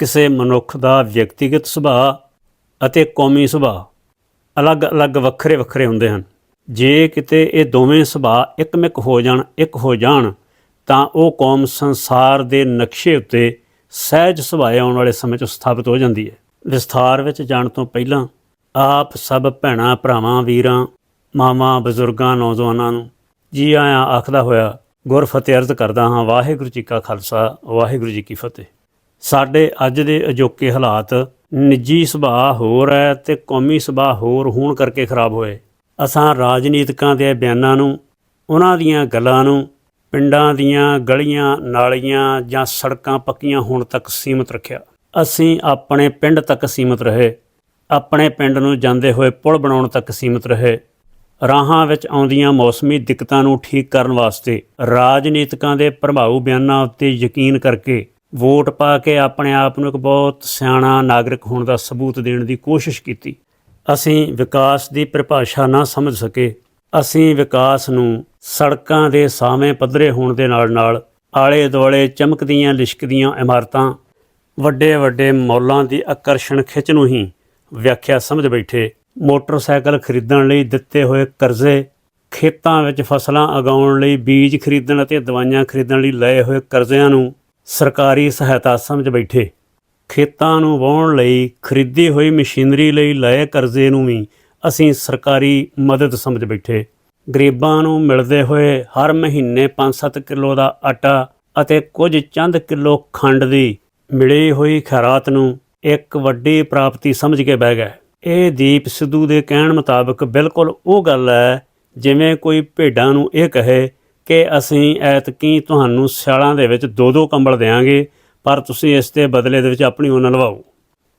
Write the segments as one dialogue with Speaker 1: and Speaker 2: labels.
Speaker 1: ਕਿਸੇ ਮਨੁੱਖ ਦਾ ਵਿਅਕਤੀਗਤ ਸੁਭਾਅ ਅਤੇ ਕੌਮੀ ਸੁਭਾਅ ਅਲੱਗ-ਅਲੱਗ ਵੱਖਰੇ-ਵੱਖਰੇ ਹੁੰਦੇ ਹਨ। ਜੇ ਕਿਤੇ ਇਹ ਦੋਵੇਂ ਸੁਭਾਅ ਇੱਕਮਿਕ ਹੋ ਜਾਣ, ਇੱਕ ਹੋ ਜਾਣ, ਤਾਂ ਉਹ ਕੌਮ ਸੰਸਾਰ ਦੇ ਨਕਸ਼ੇ ਉੱਤੇ ਸਹਿਜ ਸੁਭਾਅ ਆਉਣ ਵਾਲੇ ਸਮੇਂ 'ਚ ਸਥਾਪਿਤ ਹੋ ਜਾਂਦੀ ਹੈ। ਵਿਸਥਾਰ ਵਿੱਚ ਜਾਣ ਤੋਂ ਪਹਿਲਾਂ ਆਪ ਸਭ ਭੈਣਾਂ, ਭਰਾਵਾਂ, ਵੀਰਾਂ, ਮਾਵਾਂ, ਬਜ਼ੁਰਗਾਂ, ਨੌਜਵਾਨਾਂ ਨੂੰ ਜੀ ਆਇਆਂ ਆਖਦਾ ਹੋਇਆ ਗੁਰ ਫਤਿਹ ਅਰਜ਼ ਕਰਦਾ ਹਾਂ, ਵਾਹਿਗੁਰੂ ਜੀ ਕਾ ਖਾਲਸਾ, ਵਾਹਿਗੁਰੂ ਜੀ ਕੀ ਫਤਿਹ। ਸਾਡੇ ਅੱਜ ਦੇ ਅਜੋਕੇ ਹਾਲਾਤ ਨਿੱਜੀ ਸੁਭਾਅ ਹੋਰ ਹੈ ਤੇ ਕੌਮੀ ਸੁਭਾਅ ਹੋਰ ਹੋਣ ਕਰਕੇ ਖਰਾਬ ਹੋਏ। ਅਸਾਂ ਰਾਜਨੀਤਿਕਾਂ ਦੇ ਬਿਆਨਾਂ ਨੂੰ, ਉਹਨਾਂ ਦੀਆਂ ਗੱਲਾਂ ਨੂੰ, ਪਿੰਡਾਂ ਦੀਆਂ ਗਲੀਆਂ, ਨਾਲੀਆਂ ਜਾਂ ਸੜਕਾਂ ਪੱਕੀਆਂ ਹੋਣ ਤੱਕ ਸੀਮਿਤ ਰੱਖਿਆ। ਅਸੀਂ ਆਪਣੇ ਪਿੰਡ ਤੱਕ ਸੀਮਿਤ ਰਹੇ। ਆਪਣੇ ਪਿੰਡ ਨੂੰ ਜਾਂਦੇ ਹੋਏ ਪੁਲ ਬਣਾਉਣ ਤੱਕ ਸੀਮਿਤ ਰਹੇ। ਰਾਹਾਂ ਵਿੱਚ ਆਉਂਦੀਆਂ ਮੌਸਮੀ ਦਿੱਕਤਾਂ ਨੂੰ ਠੀਕ ਕਰਨ ਵਾਸਤੇ ਰਾਜਨੀਤਿਕਾਂ ਦੇ ਪ੍ਰਭਾਵ ਬਿਆਨਾਂ ਉੱਤੇ ਯਕੀਨ ਕਰਕੇ ਵੋਟ ਪਾ ਕੇ ਆਪਣੇ ਆਪ ਨੂੰ ਇੱਕ ਬਹੁਤ ਸਿਆਣਾ ਨਾਗਰਿਕ ਹੋਣ ਦਾ ਸਬੂਤ ਦੇਣ ਦੀ ਕੋਸ਼ਿਸ਼ ਕੀਤੀ। ਅਸੀਂ ਵਿਕਾਸ ਦੀ ਪਰਿਭਾਸ਼ਾ ਨਾ ਸਮਝ ਸਕੇ। ਅਸੀਂ ਵਿਕਾਸ ਨੂੰ ਸੜਕਾਂ ਦੇ ਸਾਵੇਂ ਪੱਧਰੇ ਹੋਣ ਦੇ ਨਾਲ ਨਾਲ ਆਲੇ ਦੁਆਲੇ ਚਮਕਦੀਆਂ, ਲਿਸ਼ਕਦੀਆਂ ਇਮਾਰਤਾਂ ਵੱਡੇ ਵੱਡੇ ਮੌਲਾਂ ਦੀ ਆਕਰਸ਼ਣ ਖਿੱਚ ਨੂੰ ਹੀ ਵਿਆਖਿਆ ਸਮਝ ਬੈਠੇ। ਮੋਟਰਸਾਈਕਲ ਖਰੀਦਣ ਲਈ ਦਿੱਤੇ ਹੋਏ ਕਰਜ਼ੇ, ਖੇਤਾਂ ਵਿੱਚ ਫਸਲਾਂ ਉਗਾਉਣ ਲਈ ਬੀਜ ਖਰੀਦਣ ਅਤੇ ਦਵਾਈਆਂ ਖਰੀਦਣ ਲਈ ਲਏ ਹੋਏ ਕਰਜ਼ਿਆਂ ਨੂੰ ਸਰਕਾਰੀ ਸਹਾਇਤਾ ਸਮਝ ਬੈਠੇ। ਖੇਤਾਂ ਨੂੰ ਵਾਹੁਣ ਲਈ, ਖਰੀਦੀ ਹੋਈ ਮਸ਼ੀਨਰੀ ਲਈ ਲਏ ਕਰਜ਼ੇ ਨੂੰ ਵੀ ਅਸੀਂ ਸਰਕਾਰੀ ਮਦਦ ਸਮਝ ਬੈਠੇ। ਗਰੀਬਾਂ ਨੂੰ ਮਿਲਦੇ ਹੋਏ ਹਰ ਮਹੀਨੇ 5-7 ਕਿਲੋ ਦਾ ਆਟਾ ਅਤੇ ਕੁਝ ਚੰਦ ਕਿਲੋ ਖੰਡ ਦੀ ਮਿਲੀ ਹੋਈ ਖੈਰਾਤ ਨੂੰ ਇੱਕ ਵੱਡੀ ਪ੍ਰਾਪਤੀ ਸਮਝ ਕੇ ਬਹਿ ਗਏ। ਇਹ ਦੀਪ ਸਿੱਧੂ ਦੇ ਕਹਿਣ ਮੁਤਾਬਕ ਬਿਲਕੁਲ ਉਹ ਗੱਲ ਹੈ, ਜਿਵੇਂ ਕੋਈ ਭੇਡਾਂ ਨੂੰ ਇਹ ਕਹੇ ਕਿ ਅਸੀਂ ਐਤਕੀ ਤੁਹਾਨੂੰ ਸਿਆਲਾਂ ਦੇ ਵਿੱਚ ਦੋ ਦੋ ਕੰਬਲ ਦੇਵਾਂਗੇ ਪਰ ਤੁਸੀਂ ਇਸ ਦੇ ਬਦਲੇ ਦੇ ਵਿੱਚ ਆਪਣੀ ਉੱਨ ਲਵਾਓ।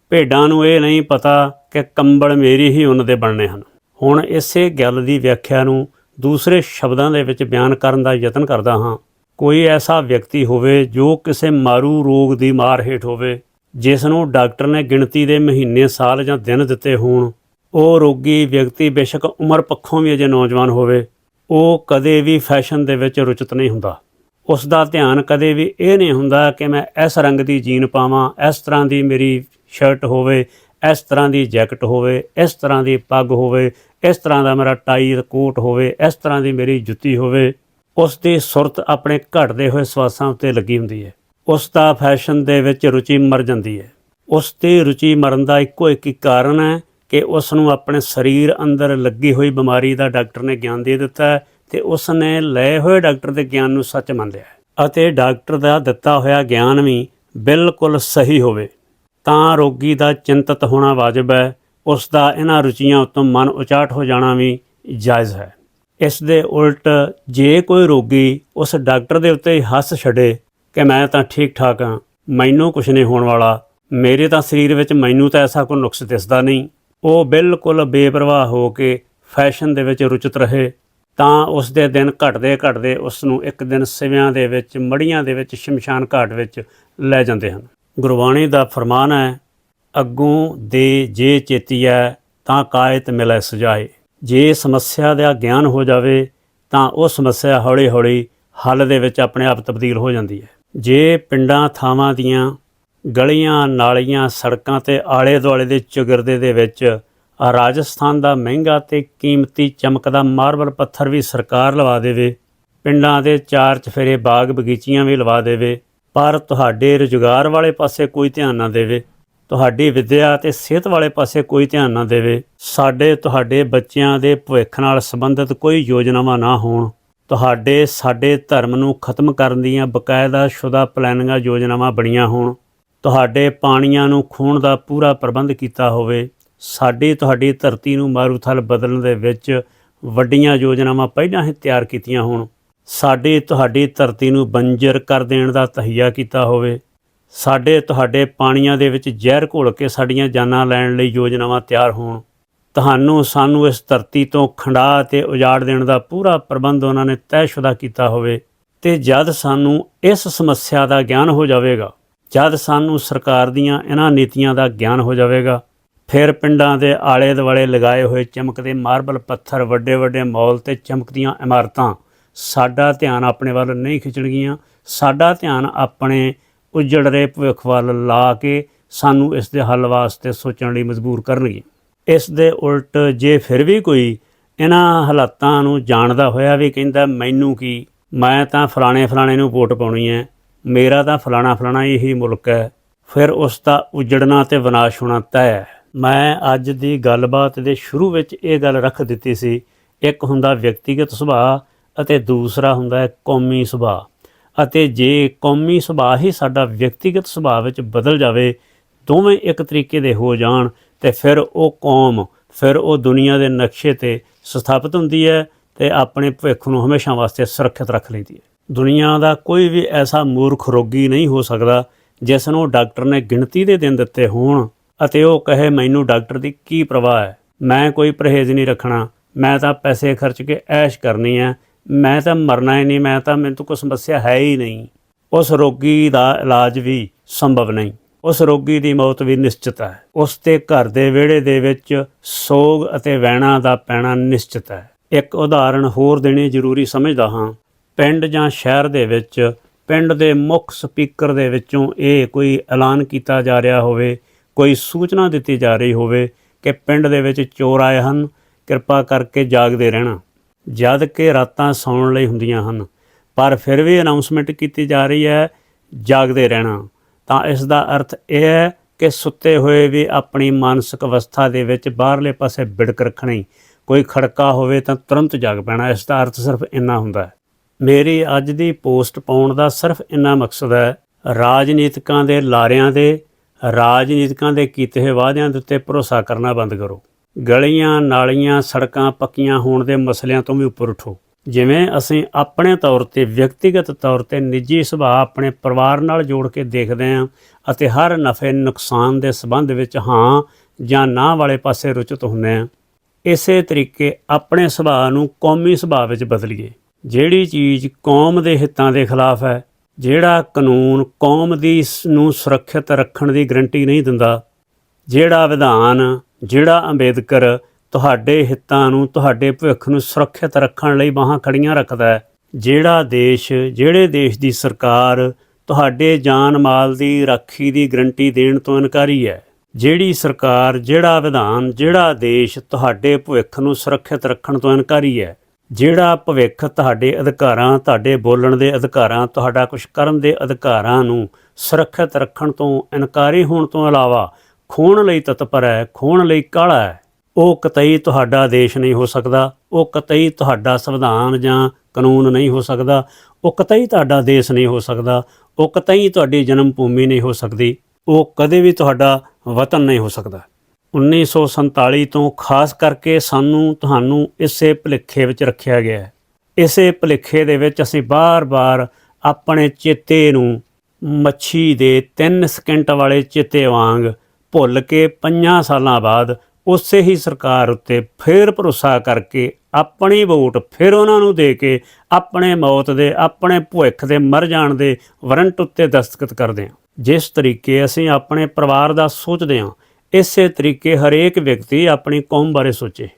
Speaker 1: ਭੇਡਾਂ ਨੂੰ ਇਹ ਨਹੀਂ ਪਤਾ ਕਿ ਕੰਬਲ ਮੇਰੀ ਹੀ ਉੱਨ ਦੇ ਬਣਨੇ ਹਨ। ਹੁਣ ਇਸੇ ਗੱਲ ਦੀ ਵਿਆਖਿਆ ਨੂੰ ਦੂਸਰੇ ਸ਼ਬਦਾਂ ਦੇ ਵਿੱਚ ਬਿਆਨ ਕਰਨ ਦਾ ਯਤਨ ਕਰਦਾ ਹਾਂ। ਕੋਈ ਐਸਾ ਵਿਅਕਤੀ ਹੋਵੇ ਜੋ ਕਿਸੇ ਮਾਰੂ ਰੋਗ ਦੀ ਮਾਰ ਹੇਠ ਹੋਵੇ, ਜਿਸ ਨੂੰ ਡਾਕਟਰ ਨੇ ਗਿਣਤੀ ਦੇ ਮਹੀਨੇ, ਸਾਲ ਜਾਂ ਦਿਨ ਦਿੱਤੇ ਹੋਣ। ਉਹ ਰੋਗੀ ਵਿਅਕਤੀ ਬੇਸ਼ੱਕ ਉਮਰ ਪੱਖੋਂ ਵੀ ਅਜੇ ਨੌਜਵਾਨ ਹੋਵੇ। ਉਹ ਕਦੇ ਵੀ ਫੈਸ਼ਨ ਦੇ ਵਿੱਚ ਰੁਚਿਤ ਨਹੀਂ ਹੁੰਦਾ। ਉਸ ਦਾ ਧਿਆਨ ਕਦੇ ਵੀ ਇਹ ਨਹੀਂ ਹੁੰਦਾ ਕਿ ਮੈਂ ਇਸ ਰੰਗ ਦੀ ਜੀਨ ਪਾਵਾਂ, ਇਸ ਤਰ੍ਹਾਂ ਦੀ ਮੇਰੀ ਸ਼ਰਟ ਹੋਵੇ, ਇਸ ਤਰ੍ਹਾਂ ਦੀ ਜੈਕਟ ਹੋਵੇ, ਇਸ ਤਰ੍ਹਾਂ ਦੀ ਪੱਗ ਹੋਵੇ, ਇਸ ਤਰ੍ਹਾਂ ਦਾ ਮੇਰਾ ਟਾਈ ਕੋਟ ਹੋਵੇ, ਇਸ ਤਰ੍ਹਾਂ ਦੀ ਮੇਰੀ ਜੁੱਤੀ ਹੋਵੇ। ਉਸ ਦੀ ਸੁਰਤ ਆਪਣੇ ਘਟਦੇ ਹੋਏ ਸਵਾਸਾਂ ਉੱਤੇ ਲੱਗੀ ਹੁੰਦੀ ਹੈ। ਉਸ ਦਾ ਫੈਸ਼ਨ ਦੇ ਵਿੱਚ ਰੁਚੀ ਮਰ ਜਾਂਦੀ ਹੈ। ਉਸ ਦੀ ਰੁਚੀ ਮਰਨ ਦਾ ਇੱਕੋ ਇੱਕ ਹੀ ਕਾਰਨ ਹੈ ਕਿ ਉਸ ਨੂੰ ਆਪਣੇ ਸਰੀਰ ਅੰਦਰ ਲੱਗੀ ਹੋਈ ਬਿਮਾਰੀ ਦਾ ਡਾਕਟਰ ਨੇ ਗਿਆਨ ਦੇ ਦਿੱਤਾ ਹੈ ਤੇ ਉਸ ਨੇ ਲਏ ਹੋਏ ਡਾਕਟਰ ਦੇ ਗਿਆਨ ਨੂੰ ਸੱਚ ਮੰਨਿਆ ਅਤੇ ਡਾਕਟਰ ਦਾ ਦਿੱਤਾ ਹੋਇਆ ਗਿਆਨ ਵੀ ਬਿਲਕੁਲ ਸਹੀ ਹੋਵੇ, ਤਾਂ ਰੋਗੀ ਦਾ ਚਿੰਤਤ ਹੋਣਾ ਵਾਜਬ ਹੈ। ਉਸ ਦਾ ਇਹਨਾਂ ਰੁਚੀਆਂ ਉੱਤੋਂ ਮਨ ਉਚਾਟ ਹੋ ਜਾਣਾ ਵੀ ਜਾਇਜ਼ ਹੈ। ਇਸ ਦੇ ਉਲਟ ਜੇ ਕੋਈ ਰੋਗੀ ਉਸ ਡਾਕਟਰ ਦੇ ਉੱਤੇ ਹੱਸ ਛੱਡੇ ਕਿ ਮੈਂ ਤਾਂ ਠੀਕ ਠਾਕ ਹਾਂ, ਮੈਨੂੰ ਕੁਝ ਨਹੀਂ ਹੋਣ ਵਾਲਾ, ਮੇਰੇ ਤਾਂ ਸਰੀਰ ਵਿੱਚ ਮੈਨੂੰ ਤਾਂ ਐਸਾ ਕੋਈ ਨੁਕਸ ਦਿਸਦਾ ਨਹੀਂ। ਉਹ ਬਿਲਕੁਲ ਬੇਪਰਵਾਹ ਹੋ ਕੇ ਫੈਸ਼ਨ ਦੇ ਵਿੱਚ ਰੁਚਿਤ ਰਹੇ, ਤਾਂ ਉਸ ਦੇ ਦਿਨ ਘਟਦੇ ਘਟਦੇ ਉਸ ਨੂੰ ਇੱਕ ਦਿਨ ਸਿਵਿਆਂ ਦੇ ਵਿੱਚ, ਮੜੀਆਂ ਦੇ ਵਿੱਚ, ਸ਼ਮਸ਼ਾਨ ਘਾਟ ਵਿੱਚ ਲੈ ਜਾਂਦੇ ਹਨ। ਗੁਰਬਾਣੀ ਦਾ ਫਰਮਾਨ ਹੈ, ਅੱਗੋਂ ਦੇ ਜੇ ਚੇਤੀਐ ਤਾਂ ਕਾਇਤ ਮਿਲੈ ਸੁਝਾਏ ਜੇ ਸਮੱਸਿਆ ਦਾ ਗਿਆਨ ਹੋ ਜਾਵੇ, ਤਾਂ ਉਹ ਸਮੱਸਿਆ ਹੌਲੀ-ਹੌਲੀ ਹੱਲ ਦੇ ਵਿੱਚ ਆਪਣੇ ਆਪ ਤਬਦੀਲ ਹੋ ਜਾਂਦੀ ਹੈ। ਜੇ ਪਿੰਡਾਂ, ਥਾਵਾਂ ਦੀਆਂ ਗਲੀਆਂ, ਨਾਲੀਆਂ, ਸੜਕਾਂ ਤੇ ਆਲੇ ਦੁਆਲੇ ਦੇ ਚੁਗਰਦੇ ਦੇ ਵਿੱਚ ਰਾਜਸਥਾਨ ਦਾ ਮਹਿੰਗਾ ਤੇ ਕੀਮਤੀ ਚਮਕਦਾ ਮਾਰਬਲ ਪੱਥਰ ਵੀ ਸਰਕਾਰ ਲਵਾ ਦੇਵੇ। ਪਿੰਡਾਂ ਦੇ ਚਾਰ ਚਫੇਰੇ ਬਾਗ ਬਗੀਚੀਆਂ ਵੀ ਲਵਾ ਦੇਵੇ। ਪਰ ਤੁਹਾਡੇ ਰੁਜ਼ਗਾਰ ਵਾਲੇ ਪਾਸੇ ਕੋਈ ਧਿਆਨ ਨਾ ਦੇਵੇ। ਤੁਹਾਡੀ ਵਿੱਦਿਆ ਤੇ ਸਿਹਤ ਵਾਲੇ ਪਾਸੇ ਕੋਈ ਧਿਆਨ ਨਾ ਦੇਵੇ। ਸਾਡੇ, ਤੁਹਾਡੇ ਬੱਚਿਆਂ ਦੇ ਭਵਿੱਖ ਨਾਲ ਸੰਬੰਧਿਤ ਕੋਈ ਯੋਜਨਾਵਾਂ ਨਾ ਹੋਣ। ਤੁਹਾਡੇ, ਸਾਡੇ ਧਰਮ ਨੂੰ ਖਤਮ ਕਰਨ ਦੀਆਂ ਬਕਾਇਦਾ ਸ਼ੁਦਾ ਪਲੈਨਿੰਗਾਂ ਯੋਜਨਾਵਾਂ ਬਣੀਆਂ ਹੋਣ। ਤੁਹਾਡੇ ਪਾਣੀਆਂ ਨੂੰ ਖੂਨ ਦਾ ਪੂਰਾ ਪ੍ਰਬੰਧ ਕੀਤਾ ਹੋਵੇ, ਸਾਡੀ ਤੁਹਾਡੀ ਧਰਤੀ ਨੂੰ ਮਾਰੂਥਲ ਬਦਲਣ ਦੇ ਵਿੱਚ ਵੱਡੀਆਂ ਯੋਜਨਾਵਾਂ ਪਹਿਲਾਂ ਹੀ ਤਿਆਰ ਕੀਤੀਆਂ ਹੋਣ। ਸਾਡੀ ਤੁਹਾਡੀ ਧਰਤੀ ਨੂੰ ਬੰਜਰ ਕਰ ਦੇਣ ਦਾ ਤਹਈਆ ਕੀਤਾ ਹੋਵੇ। ਸਾਡੇ ਤੁਹਾਡੇ ਪਾਣੀਆਂ ਦੇ ਵਿੱਚ ਜ਼ਹਿਰ ਘੋਲ ਕੇ ਸਾਡੀਆਂ ਜਾਨਾਂ ਲੈਣ ਲਈ ਯੋਜਨਾਵਾਂ ਤਿਆਰ ਹੋਣ। ਤੁਹਾਨੂੰ ਸਾਨੂੰ ਇਸ ਧਰਤੀ ਤੋਂ ਖੰਡਾ ਤੇ ਉਜਾੜ ਦੇਣ ਦਾ ਪੂਰਾ ਪ੍ਰਬੰਧ ਉਹਨਾਂ ਨੇ ਤੈਅਸ਼ੁਦਾ ਕੀਤਾ ਹੋਵੇ ਤੇ ਜਦ ਸਾਨੂੰ ਇਸ ਸਮੱਸਿਆ ਦਾ ਗਿਆਨ ਹੋ ਜਾਵੇਗਾ ਜਦ ਸਾਨੂੰ ਸਰਕਾਰ ਦੀਆਂ ਇਹਨਾਂ ਨੀਤੀਆਂ ਦਾ ਗਿਆਨ ਹੋ ਜਾਵੇਗਾ, ਫਿਰ ਪਿੰਡਾਂ ਦੇ ਆਲੇ ਦੁਆਲੇ ਲਗਾਏ ਹੋਏ ਚਮਕਦੇ ਮਾਰਬਲ ਪੱਥਰ ਵੱਡੇ ਵੱਡੇ ਮੌਲ ਤੇ ਚਮਕਦੀਆਂ ਇਮਾਰਤਾਂ ਸਾਡਾ ਧਿਆਨ ਆਪਣੇ ਵੱਲ ਨਹੀਂ ਖਿੱਚਣਗੀਆਂ। ਸਾਡਾ ਧਿਆਨ ਆਪਣੇ ਉਜੜ ਰਹੇ ਭਵਿੱਖ ਵੱਲ ਲਾ ਕੇ ਸਾਨੂੰ ਇਸ ਦੇ ਹੱਲ ਵਾਸਤੇ ਸੋਚਣ ਲਈ ਮਜਬੂਰ ਕਰਨਗੀਆਂ। ਇਸ ਦੇ ਉਲਟ ਜੇ ਫਿਰ ਵੀ ਕੋਈ ਇਹਨਾਂ ਹਾਲਾਤਾਂ ਨੂੰ ਜਾਣਦਾ ਹੋਇਆ ਵੀ ਕਹਿੰਦਾ, ਮੈਨੂੰ ਕੀ? ਮੈਂ ਤਾਂ ਫਲਾਣੇ ਫਲਾਣੇ ਨੂੰ ਵੋਟ ਪਾਉਣੀ ਹੈ। ਮੇਰਾ ਤਾਂ ਫਲਾਣਾ ਫਲਾਣਾ ਇਹੀ ਮੁਲਕ ਹੈ। ਫਿਰ ਉਸ ਦਾ ਉਜੜਨਾ ਤੇ ਵਿਨਾਸ਼ ਹੋਣਾ ਤੈਅ ਹੈ ਮੈਂ ਅੱਜ ਦੀ ਗੱਲਬਾਤ ਦੇ ਸ਼ੁਰੂ ਵਿੱਚ ਇਹ ਗੱਲ ਰੱਖ ਦਿੱਤੀ ਸੀ। ਇੱਕ ਹੁੰਦਾ ਵਿਅਕਤੀਗਤ ਸੁਭਾਅ ਅਤੇ ਦੂਸਰਾ ਹੁੰਦਾ ਹੈ ਕੌਮੀ ਸੁਭਾਅ। ਅਤੇ ਜੇ ਕੌਮੀ ਸੁਭਾਅ ਹੀ ਸਾਡਾ ਵਿਅਕਤੀਗਤ ਸੁਭਾਅ ਵਿੱਚ ਬਦਲ ਜਾਵੇ, ਦੋਵੇਂ ਇੱਕ ਤਰੀਕੇ ਦੇ ਹੋ ਜਾਣ ਤੇ ਫਿਰ ਉਹ ਕੌਮ, ਫਿਰ ਉਹ ਦੁਨੀਆ ਦੇ ਨਕਸ਼ੇ ਤੇ ਸਥਾਪਿਤ ਹੁੰਦੀ ਹੈ ਤੇ ਆਪਣੇ ਭਵਿੱਖ ਨੂੰ ਹਮੇਸ਼ਾ ਵਾਸਤੇ ਸੁਰੱਖਿਅਤ ਰੱਖ ਲੈਂਦੀ ਹੈ। ਦੁਨੀਆ ਦਾ ਕੋਈ ਵੀ ਐਸਾ ਮੂਰਖ ਰੋਗੀ ਨਹੀਂ ਹੋ ਸਕਦਾ ਜਿਸ ਨੂੰ ਡਾਕਟਰ ਨੇ ਗਿਣਤੀ ਦੇ ਦਿਨ ਦਿੱਤੇ ਹੋਣ ਅਤੇ ਉਹ ਕਹੇ, ਮੈਨੂੰ ਡਾਕਟਰ ਦੀ ਕੀ ਪਰਵਾਹ ਹੈ? ਮੈਂ ਕੋਈ ਪਰਹੇਜ਼ ਨਹੀਂ ਰੱਖਣਾ। ਮੈਂ ਤਾਂ ਪੈਸੇ ਖਰਚ ਕੇ ਐਸ਼ ਕਰਨੀ ਹੈ। ਮੈਂ ਤਾਂ ਮਰਨਾ ਹੀ ਨਹੀਂ। ਮੈਂ ਤਾਂ, ਮੈਨੂੰ ਤਾਂ ਕੋਈ ਸਮੱਸਿਆ ਹੈ ਹੀ ਨਹੀਂ। ਉਸ ਰੋਗੀ ਦਾ ਇਲਾਜ ਵੀ ਸੰਭਵ ਨਹੀਂ। ਉਸ ਰੋਗੀ ਦੀ ਮੌਤ ਵੀ ਨਿਸ਼ਚਿਤ ਹੈ। ਉਸ 'ਤੇ ਘਰ ਦੇ ਵਿਹੜੇ ਦੇ ਵਿੱਚ ਸੋਗ ਅਤੇ ਵੈਣਾ ਦਾ ਪੈਣਾ ਨਿਸ਼ਚਿਤ ਹੈ। ਇੱਕ ਉਦਾਹਰਣ ਹੋਰ ਦੇਣੀ ਜ਼ਰੂਰੀ ਸਮਝਦਾ ਹਾਂ। ਪਿੰਡ ਜਾਂ ਸ਼ਹਿਰ ਦੇ ਵਿੱਚ, ਪਿੰਡ ਦੇ ਮੁੱਖ ਸਪੀਕਰ ਦੇ ਵਿੱਚੋਂ ਇਹ ਕੋਈ ਐਲਾਨ ਕੀਤਾ ਜਾ ਰਿਹਾ ਹੋਵੇ, ਕੋਈ ਸੂਚਨਾ ਦਿੱਤੀ ਜਾ ਰਹੀ ਹੋਵੇ ਕਿ ਪਿੰਡ ਦੇ ਵਿੱਚ ਚੋਰ ਆਏ ਹਨ, ਕਿਰਪਾ ਕਰਕੇ ਜਾਗਦੇ ਰਹਿਣਾ। ਜਦ ਕਿ ਰਾਤਾਂ ਸੌਣ ਲਈ ਹੁੰਦੀਆਂ ਹਨ, ਪਰ ਫਿਰ ਵੀ ਅਨਾਉਂਸਮੈਂਟ ਕੀਤੀ ਜਾ ਰਹੀ ਹੈ, ਜਾਗਦੇ ਰਹਿਣਾ। ਤਾਂ ਇਸ ਦਾ ਅਰਥ ਇਹ ਹੈ ਕਿ ਸੁੱਤੇ ਹੋਏ ਵੀ ਆਪਣੀ ਮਾਨਸਿਕ ਅਵਸਥਾ ਦੇ ਵਿੱਚ ਬਾਹਰਲੇ ਪਾਸੇ ਬਿੜਕ ਰੱਖਣੀ, ਕੋਈ ਖੜਕਾ ਹੋਵੇ ਤਾਂ ਤੁਰੰਤ ਜਾਗ ਪੈਣਾ, ਇਸ ਦਾ ਅਰਥ ਸਿਰਫ ਇੰਨਾ ਹੁੰਦਾ ਹੈ। ਮੇਰੀ ਅੱਜ ਦੀ ਪੋਸਟ ਪਾਉਣ ਦਾ ਸਿਰਫ ਇੰਨਾ ਮਕਸਦ ਹੈ, ਰਾਜਨੀਤਿਕਾਂ ਦੇ ਲਾਰਿਆਂ ਦੇ, ਰਾਜਨੀਤਿਕਾਂ ਦੇ ਕੀਤੇ ਹੋਏ ਵਾਅਦਿਆਂ ਦੇ ਉੱਤੇ ਭਰੋਸਾ ਕਰਨਾ ਬੰਦ ਕਰੋ। ਗਲੀਆਂ, ਨਾਲੀਆਂ, ਸੜਕਾਂ ਪੱਕੀਆਂ ਹੋਣ ਦੇ ਮਸਲਿਆਂ ਤੋਂ ਵੀ ਉੱਪਰ ਉਠੋ। ਜਿਵੇਂ ਅਸੀਂ ਆਪਣੇ ਤੌਰ ਤੇ ਵਿਅਕਤੀਗਤ ਤੌਰ ਤੇ ਨਿੱਜੀ ਸੁਭਾਅ ਆਪਣੇ ਪਰਿਵਾਰ ਨਾਲ ਜੋੜ ਕੇ ਦੇਖਦੇ ਹਾਂ ਅਤੇ ਹਰ ਨਫੇ ਨੁਕਸਾਨ ਦੇ ਸੰਬੰਧ ਵਿੱਚ ਹਾਂ ਜਾਂ ਨਾ ਵਾਲੇ ਪਾਸੇ ਰੁਚਿਤ ਹੁੰਦੇ ਹਾਂ, ਇਸੇ ਤਰੀਕੇ ਆਪਣੇ ਸੁਭਾਅ ਨੂੰ ਕੌਮੀ ਸੁਭਾਅ ਵਿੱਚ ਬਦਲੀਏ। ਜਿਹੜੀ ਚੀਜ਼ ਕੌਮ ਦੇ ਹਿੱਤਾਂ ਦੇ ਖਿਲਾਫ ਹੈ, ਜਿਹੜਾ ਕਾਨੂੰਨ ਕੌਮ ਦੀ ਸ- ਨੂੰ ਸੁਰੱਖਿਅਤ ਰੱਖਣ ਦੀ ਗਰੰਟੀ ਨਹੀਂ ਦਿੰਦਾ, ਜਿਹੜਾ ਵਿਧਾਨ, ਜਿਹੜਾ ਅੰਬੇਦਕਰ ਤੁਹਾਡੇ ਹਿੱਤਾਂ ਨੂੰ, ਤੁਹਾਡੇ ਭਵਿੱਖ ਨੂੰ ਸੁਰੱਖਿਅਤ ਰੱਖਣ ਲਈ ਬਾਹਾਂ ਖੜੀਆਂ ਰੱਖਦਾ ਹੈ, ਜਿਹੜਾ ਦੇਸ਼, ਜਿਹੜੇ ਦੇਸ਼ ਦੀ ਸਰਕਾਰ ਤੁਹਾਡੇ ਜਾਨ ਮਾਲ ਦੀ ਰਾਖੀ ਦੀ ਗਰੰਟੀ ਦੇਣ ਤੋਂ ਇਨਕਾਰੀ ਹੈ, ਜਿਹੜੀ ਸਰਕਾਰ, ਜਿਹੜਾ ਵਿਧਾਨ, ਜਿਹੜਾ ਦੇਸ਼ ਤੁਹਾਡੇ ਭਵਿੱਖ ਨੂੰ ਸੁਰੱਖਿਅਤ ਰੱਖਣ ਤੋਂ ਇਨਕਾਰੀ ਹੈ ਜਿਹੜਾ ਭਵਿੱਖ ਤੁਹਾਡੇ ਅਧਿਕਾਰਾਂ, ਤੁਹਾਡੇ ਬੋਲਣ ਦੇ ਅਧਿਕਾਰਾਂ, ਤੁਹਾਡਾ ਕੁਝ ਕਰਨ ਦੇ ਅਧਿਕਾਰਾਂ ਨੂੰ ਸੁਰੱਖਿਅਤ ਰੱਖਣ ਤੋਂ, ਇਨਕਾਰੀ ਹੋਣ ਤੋਂ ਇਲਾਵਾ ਖੋਣ ਲਈ ਤਤਪਰ ਹੈ, ਖੋਣ ਲਈ ਕਾਲਾ ਹੈ, ਉਹ ਕਤਈ ਤੁਹਾਡਾ ਦੇਸ਼ ਨਹੀਂ ਹੋ ਸਕਦਾ, ਉਹ ਕਤਈ ਤੁਹਾਡਾ ਸੰਵਿਧਾਨ ਜਾਂ ਕਾਨੂੰਨ ਨਹੀਂ ਹੋ ਸਕਦਾ, ਉਹ ਕਤਈ ਤੁਹਾਡਾ ਦੇਸ਼ ਨਹੀਂ ਹੋ ਸਕਦਾ, ਉਹ ਕਤਈ ਤੁਹਾਡੀ ਜਨਮ ਭੂਮੀ ਨਹੀਂ ਹੋ ਸਕਦੀ, ਉਹ ਕਦੇ ਵੀ ਤੁਹਾਡਾ ਵਤਨ ਨਹੀਂ ਹੋ ਸਕਦਾ। 1947 ਤੋਂ ਖਾਸ ਕਰਕੇ ਸਾਨੂੰ ਤੁਹਾਨੂੰ ਇਸੇ ਭੁਲੇਖੇ ਵਿੱਚ ਰੱਖਿਆ ਗਿਆ ਹੈ। ਇਸੇ ਭੁਲੇਖੇ ਦੇ ਵਿੱਚ ਅਸੀਂ ਬਾਰ-ਬਾਰ ਆਪਣੇ ਚੇਤੇ ਨੂੰ ਮੱਛੀ ਦੇ 3 ਸਕਿੰਟ ਵਾਲੇ ਚੇਤੇ ਵਾਂਗ ਭੁੱਲ ਕੇ 5 ਸਾਲਾਂ ਬਾਅਦ ਉਸੇ ਹੀ ਸਰਕਾਰ ਉੱਤੇ ਫੇਰ ਭਰੋਸਾ ਕਰਕੇ ਆਪਣੀ ਵੋਟ ਫਿਰ ਉਹਨਾਂ ਨੂੰ ਦੇ ਕੇ ਆਪਣੇ ਮੌਤ ਦੇ, ਆਪਣੇ ਭੁੱਖ ਦੇ ਮਰ ਜਾਣ ਦੇ ਵਾਰੰਟ ਉੱਤੇ ਦਸਤਖਤ ਕਰਦੇ ਹਾਂ। ਜਿਸ ਤਰੀਕੇ ਅਸੀਂ ਆਪਣੇ ਪਰਿਵਾਰ ਦਾ ਸੋਚਦੇ ਹਾਂ ਇਸੇ ਤਰੀਕੇ ਹਰੇਕ ਵਿਅਕਤੀ ਆਪਣੀ ਕੌਮ ਬਾਰੇ ਸੋਚੇ।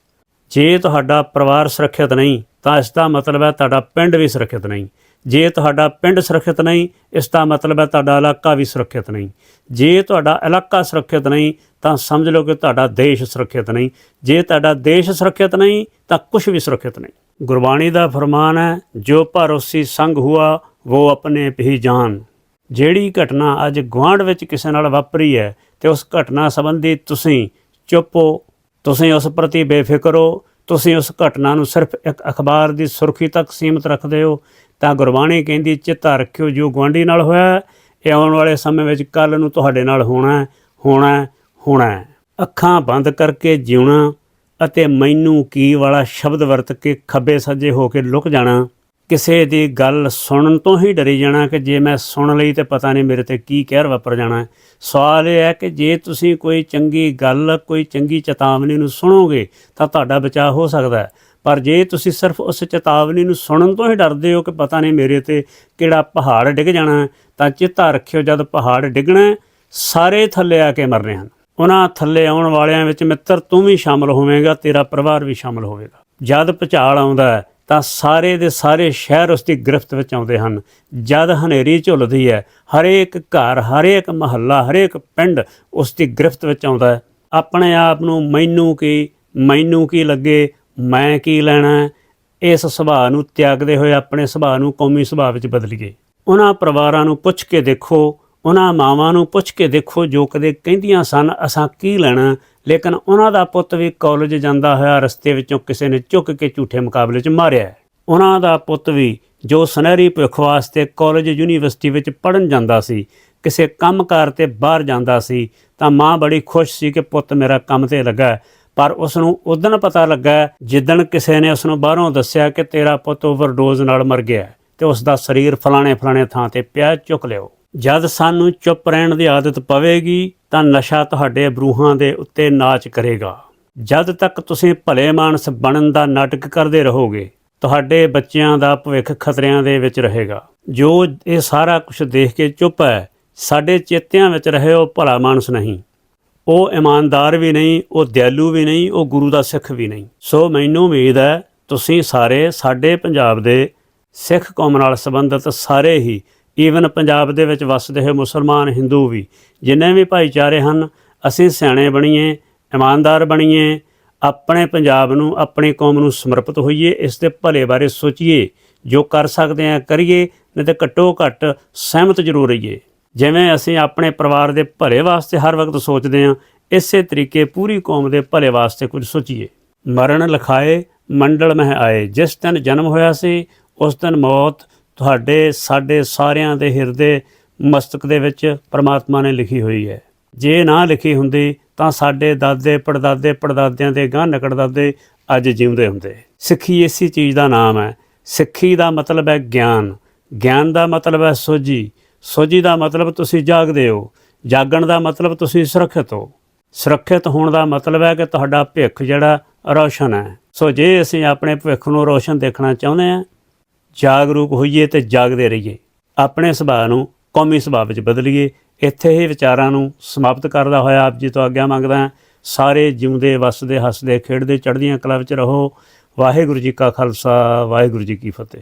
Speaker 1: ਜੇ ਤੁਹਾਡਾ ਪਰਿਵਾਰ ਸੁਰੱਖਿਅਤ ਨਹੀਂ, ਤਾਂ ਇਸ ਦਾ ਮਤਲਬ ਹੈ ਤੁਹਾਡਾ ਪਿੰਡ ਵੀ ਸੁਰੱਖਿਅਤ ਨਹੀਂ। ਜੇ ਤੁਹਾਡਾ ਪਿੰਡ ਸੁਰੱਖਿਅਤ ਨਹੀਂ ਇਸ ਦਾ ਮਤਲਬ ਹੈ ਤੁਹਾਡਾ ਇਲਾਕਾ ਵੀ ਸੁਰੱਖਿਅਤ ਨਹੀਂ। ਜੇ ਤੁਹਾਡਾ ਇਲਾਕਾ ਸੁਰੱਖਿਅਤ ਨਹੀਂ, ਤਾਂ ਸਮਝ ਲਓ ਕਿ ਤੁਹਾਡਾ ਦੇਸ਼ ਸੁਰੱਖਿਅਤ ਨਹੀਂ। ਜੇ ਤੁਹਾਡਾ ਦੇਸ਼ ਸੁਰੱਖਿਅਤ ਨਹੀਂ, ਤਾਂ ਕੁਝ ਵੀ ਸੁਰੱਖਿਅਤ ਨਹੀਂ। ਗੁਰਬਾਣੀ ਦਾ ਫਰਮਾਨ ਹੈ, ਜੋ ਭਰੋਸੀ ਸੰਗ ਹੁਆ ਉਹ ਆਪਣੇ ਹੀ ਜਾਨ। ਜਿਹੜੀ ਘਟਨਾ ਅੱਜ ਗੁਆਂਢ ਵਿੱਚ ਕਿਸੇ ਨਾਲ ਵਾਪਰੀ ਹੈ ਤੇ ਉਸ ਘਟਨਾ ਸੰਬੰਧੀ ਤੁਸੀਂ ਚੁੱਪ ਹੋ, ਤੁਸੀਂ ਉਸ ਪ੍ਰਤੀ ਬੇਫਿਕਰ ਹੋ, ਤੁਸੀਂ ਉਸ ਘਟਨਾ ਨੂੰ ਸਿਰਫ ਇੱਕ ਅਖਬਾਰ ਦੀ ਸੁਰਖੀ ਤੱਕ ਸੀਮਿਤ ਰੱਖਦੇ ਹੋ, ਤਾਂ ਗੁਰਬਾਣੀ ਕਹਿੰਦੀ ਚਿੱਤਾ ਰੱਖਿਓ ਜੋ ਗੁਆਂਢੀ ਨਾਲ ਹੋਇਆ ਇਹ ਆਉਣ ਵਾਲੇ ਸਮੇਂ ਵਿੱਚ ਕੱਲ ਨੂੰ ਤੁਹਾਡੇ ਨਾਲ ਹੋਣਾ ਹੋਣਾ ਹੋਣਾ ਅੱਖਾਂ ਬੰਦ ਕਰਕੇ ਜਿਉਣਾ ਅਤੇ ਮੈਨੂੰ ਕੀ ਵਾਲਾ ਸ਼ਬਦ ਵਰਤ ਕੇ ਖੱਬੇ ਸੱਜੇ ਹੋ ਕੇ ਲੁਕ ਜਾਣਾ ਕਿਸੇ ਦੀ ਗੱਲ ਸੁਣਨ ਤੋਂ ਹੀ ਡਰੀ ਜਾਣਾ ਕਿ ਜੇ ਮੈਂ ਸੁਣ ਲਈ ਤੇ ਪਤਾ ਨਹੀਂ ਮੇਰੇ ਤੇ ਕੀ ਕਹਿਰ ਵਾਪਰ ਜਾਣਾ ਹੈ। ਸਵਾਲ ਇਹ ਹੈ ਕਿ ਜੇ ਤੁਸੀਂ ਕੋਈ ਚੰਗੀ ਗੱਲ ਕੋਈ ਚੰਗੀ ਚੇਤਾਵਨੀ ਨੂੰ ਸੁਣੋਗੇ ਤਾਂ ਤੁਹਾਡਾ ਬਚਾਅ ਹੋ ਸਕਦਾ ਹੈ। ਪਰ ਜੇ ਤੁਸੀਂ ਸਿਰਫ ਉਸ ਚੇਤਾਵਨੀ ਨੂੰ ਸੁਣਨ ਤੋਂ ਹੀ ਡਰਦੇ ਹੋ ਕਿ ਪਤਾ ਨਹੀਂ ਮੇਰੇ ਤੇ ਕਿਹੜਾ ਪਹਾੜ ਡਿੱਗ ਜਾਣਾ ਹੈ, ਤਾਂ ਚੇਤਾ ਰੱਖਿਓ ਜਦ ਪਹਾੜ ਡਿੱਗਣਾ ਸਾਰੇ ਥੱਲੇ ਆ ਕੇ ਮਰਨੇ ਹਨ। ਉਹਨਾਂ ਥੱਲੇ ਆਉਣ ਵਾਲਿਆਂ ਵਿੱਚ ਮਿੱਤਰ ਤੂੰ ਵੀ ਸ਼ਾਮਲ ਹੋਵੇਂਗਾ ਤੇਰਾ ਪਰਿਵਾਰ ਵੀ ਸ਼ਾਮਲ ਹੋਵੇਗਾ। ਜਦ ਭੁਚਾਲ ਆਉਂਦਾ ਹੈ ਤਾਂ ਸਾਰੇ ਦੇ ਸਾਰੇ ਸ਼ਹਿਰ ਉਸ ਦੀ ਗ੍ਰਿਫਤ ਵਿੱਚ ਆਉਂਦੇ ਹਨ। ਜਦ ਹਨੇਰੀ ਝੁੱਲਦੀ ਹੈ, ਹਰੇਕ ਘਰ, ਹਰੇਕ ਮਹੱਲਾ, ਹਰੇਕ ਪਿੰਡ ਉਸ ਦੀ ਗ੍ਰਿਫਤ ਵਿੱਚ ਆਉਂਦਾ ਹੈ। ਆਪਣੇ ਆਪ ਨੂੰ ਮੈਨੂੰ ਕੀ ਮੈਨੂੰ ਕੀ ਲੱਗੇ, ਮੈਂ ਕੀ ਲੈਣਾ ਇਸ ਸੁਭਾਅ ਨੂੰ ਤਿਆਗਦੇ ਹੋਏ ਆਪਣੇ ਸੁਭਾਅ ਨੂੰ ਕੌਮੀ ਸੁਭਾਅ ਵਿੱਚ ਬਦਲੀਏ। ਉਹਨਾਂ ਪਰਿਵਾਰਾਂ ਨੂੰ ਪੁੱਛ ਕੇ ਦੇਖੋ, ਉਹਨਾਂ ਮਾਵਾਂ ਨੂੰ ਪੁੱਛ ਕੇ ਦੇਖੋ ਜੋ ਕਦੇ ਕਹਿੰਦੀਆਂ ਸਨ, ਅਸਾਂ ਕੀ ਲੈਣਾ ਲੇਕਿਨ ਉਹਨਾਂ ਦਾ ਪੁੱਤ ਵੀ ਕਾਲਜ ਜਾਂਦਾ ਹੋਇਆ ਰਸਤੇ ਵਿੱਚੋਂ ਕਿਸੇ ਨੇ ਚੁੱਕ ਕੇ ਝੂਠੇ ਮੁਕਾਬਲੇ 'ਚ ਮਾਰਿਆ ਉਹਨਾਂ ਦਾ ਪੁੱਤ ਵੀ ਜੋ ਸੁਨਹਿਰੀ ਭਵਿੱਖ ਵਾਸਤੇ ਕਾਲਜ ਯੂਨੀਵਰਸਿਟੀ ਵਿੱਚ ਪੜਨ ਜਾਂਦਾ ਸੀ, ਕਿਸੇ ਕੰਮਕਾਰ ਤੇ ਬਾਹਰ ਜਾਂਦਾ ਸੀ, ਤਾਂ ਮਾਂ ਬੜੀ ਖੁਸ਼ ਸੀ ਕਿ ਪੁੱਤ ਮੇਰਾ ਕੰਮ ਤੇ ਲੱਗਾ ਪਰ ਉਸ ਨੂੰ ਉਦੋਂ ਪਤਾ ਲੱਗਾ ਜਿੱਦਣ ਕਿਸੇ ਨੇ ਉਸ ਨੂੰ ਬਾਹਰੋਂ ਦੱਸਿਆ ਕਿ ਤੇਰਾ ਪੁੱਤ ਓਵਰਡੋਜ਼ ਨਾਲ ਮਰ ਗਿਆ ਹੈ, ਤੇ ਉਸ ਦਾ ਸਰੀਰ ਫਲਾਣੇ ਫਲਾਣੇ ਥਾਂ ਤੇ ਪਿਆ ਚੁੱਕ ਲਿਓ। ਜਦ ਸਾਨੂੰ ਚੁੱਪ ਰਹਿਣ ਦੀ ਆਦਤ ਪਵੇਗੀ ਤਾਂ ਨਸ਼ਾ ਤੁਹਾਡੇ ਬਰੂਹਾਂ ਦੇ ਉੱਤੇ ਨਾਚ ਕਰੇਗਾ। ਜਦ ਤੱਕ ਤੁਸੀਂ ਭਲੇ ਮਾਨਸ ਬਣਨ ਦਾ ਨਾਟਕ ਕਰਦੇ ਰਹੋਗੇ, ਤੁਹਾਡੇ ਬੱਚਿਆਂ ਦਾ ਭਵਿੱਖ ਖਤਰਿਆਂ ਦੇ ਵਿੱਚ ਰਹੇਗਾ। ਜੋ ਇਹ ਸਾਰਾ ਕੁਝ ਦੇਖ ਕੇ ਚੁੱਪ ਹੈ, ਸਾਡੇ ਚੇਤਿਆਂ ਵਿੱਚ ਰਹੇ ਉਹ ਭਲਾ ਮਾਨਸ ਨਹੀਂ। ਉਹ ਇਮਾਨਦਾਰ ਵੀ ਨਹੀਂ, ਉਹ ਦਿਆਲੂ ਵੀ ਨਹੀਂ, ਉਹ ਗੁਰੂ ਦਾ ਸਿੱਖ ਵੀ ਨਹੀਂ। ਸੋ ਮੈਨੂੰ ਉਮੀਦ ਹੈ, ਤੁਸੀਂ ਸਾਰੇ ਸਾਡੇ ਪੰਜਾਬ ਦੇ ਸਿੱਖ ਕੌਮ ਨਾਲ ਸੰਬੰਧਿਤ ਸਾਰੇ ਹੀ ਈਵਨ ਪੰਜਾਬ ਦੇ ਵਿੱਚ ਵਸਦੇ ਹੋਏ ਮੁਸਲਮਾਨ ਹਿੰਦੂ ਵੀ, ਜਿੰਨੇ ਵੀ ਭਾਈਚਾਰੇ ਹਨ, ਅਸੀਂ ਸਿਆਣੇ ਬਣੀਏ, ਇਮਾਨਦਾਰ ਬਣੀਏ, ਆਪਣੇ ਪੰਜਾਬ ਨੂੰ, ਆਪਣੀ ਕੌਮ ਨੂੰ ਸਮਰਪਿਤ ਹੋਈਏ, ਇਸ ਦੇ ਭਲੇ ਬਾਰੇ ਸੋਚੀਏ, ਜੋ ਕਰ ਸਕਦੇ ਹਾਂ, ਕਰੀਏ, ਨਹੀਂ ਤੇ ਘੱਟੋ ਘੱਟ ਸਹਿਮਤ ਜ਼ਰੂਰ ਰਹੀਏ। ਜਿਵੇਂ ਅਸੀਂ ਆਪਣੇ ਪਰਿਵਾਰ ਦੇ ਭਲੇ ਵਾਸਤੇ ਹਰ ਵਕਤ ਸੋਚਦੇ ਹਾਂ, ਇਸੇ ਤਰੀਕੇ ਪੂਰੀ ਕੌਮ ਦੇ ਭਲੇ ਵਾਸਤੇ ਕੁਝ ਸੋਚੀਏ। ਮਰਨ ਲਖਾਏ, ਮੰਡਲ ਮਹਿ ਆਏ, ਜਿਸ ਦਿਨ ਜਨਮ ਹੋਇਆ ਸੀ, ਉਸ ਦਿਨ ਮੌਤ ਤੁਹਾਡੇ, ਸਾਡੇ ਸਾਰਿਆਂ ਦੇ ਹਿਰਦੇ ਮਸਤਕ ਦੇ ਵਿੱਚ ਪਰਮਾਤਮਾ ਨੇ ਲਿਖੀ ਹੋਈ ਹੈ। ਜੇ ਨਾ ਲਿਖੀ ਹੁੰਦੀ, ਤਾਂ ਸਾਡੇ ਦਾਦੇ, ਪੜਦਾਦੇ, ਪੜਦਾਦਿਆਂ ਦੇ ਗਾਂ ਨਕੜਦਾਦੇ ਅੱਜ ਜਿਉਂਦੇ ਹੁੰਦੇ। ਸਿੱਖੀ ਇਸੀ ਚੀਜ਼ ਦਾ ਨਾਮ ਹੈ। ਸਿੱਖੀ ਦਾ ਮਤਲਬ ਹੈ ਗਿਆਨ। ਗਿਆਨ ਦਾ ਮਤਲਬ ਹੈ ਸੋਝੀ। ਸੋਝੀ ਦਾ ਮਤਲਬ ਤੁਸੀਂ ਜਾਗਦੇ ਹੋ। ਜਾਗਣ ਦਾ ਮਤਲਬ ਤੁਸੀਂ ਸੁਰੱਖਿਅਤ ਹੋ। ਸੁਰੱਖਿਅਤ ਹੋਣ ਦਾ ਮਤਲਬ ਹੈ ਕਿ ਤੁਹਾਡਾ ਭਵਿੱਖ ਜਿਹੜਾ ਰੌਸ਼ਨ ਹੈ। ਸੋ ਜੇ ਅਸੀਂ ਆਪਣੇ ਭਵਿੱਖ ਨੂੰ ਰੌਸ਼ਨ ਦੇਖਣਾ ਚਾਹੁੰਦੇ ਹਾਂ ਜਾਗਰੂਕ ਹੋਈਏ ਤੇ ਜਾਗਦੇ ਰਹੀਏ। ਆਪਣੇ ਸੁਭਾਅ ਨੂੰ ਕੌਮੀ ਸੁਭਾਅ ਵਿੱਚ ਬਦਲੀਏ। ਇੱਥੇ ਹੀ ਵਿਚਾਰਾਂ ਨੂੰ ਸਮਾਪਤ ਕਰਦਾ ਹੋਇਆ ਆਪ ਜੀ ਤੋਂ ਆਗਿਆ ਮੰਗਦਾ ਹਾਂ। ਸਾਰੇ ਜਿਉਂਦੇ, ਵਸਦੇ, ਹੱਸਦੇ, ਖੇਡਦੇ, ਚੜ੍ਹਦੀਆਂ ਕਲਾ ਵਿੱਚ ਰਹੋ। ਵਾਹਿਗੁਰੂ ਜੀ ਕਾ ਖਾਲਸਾ, ਵਾਹਿਗੁਰੂ ਜੀ ਕੀ ਫਤਿਹ।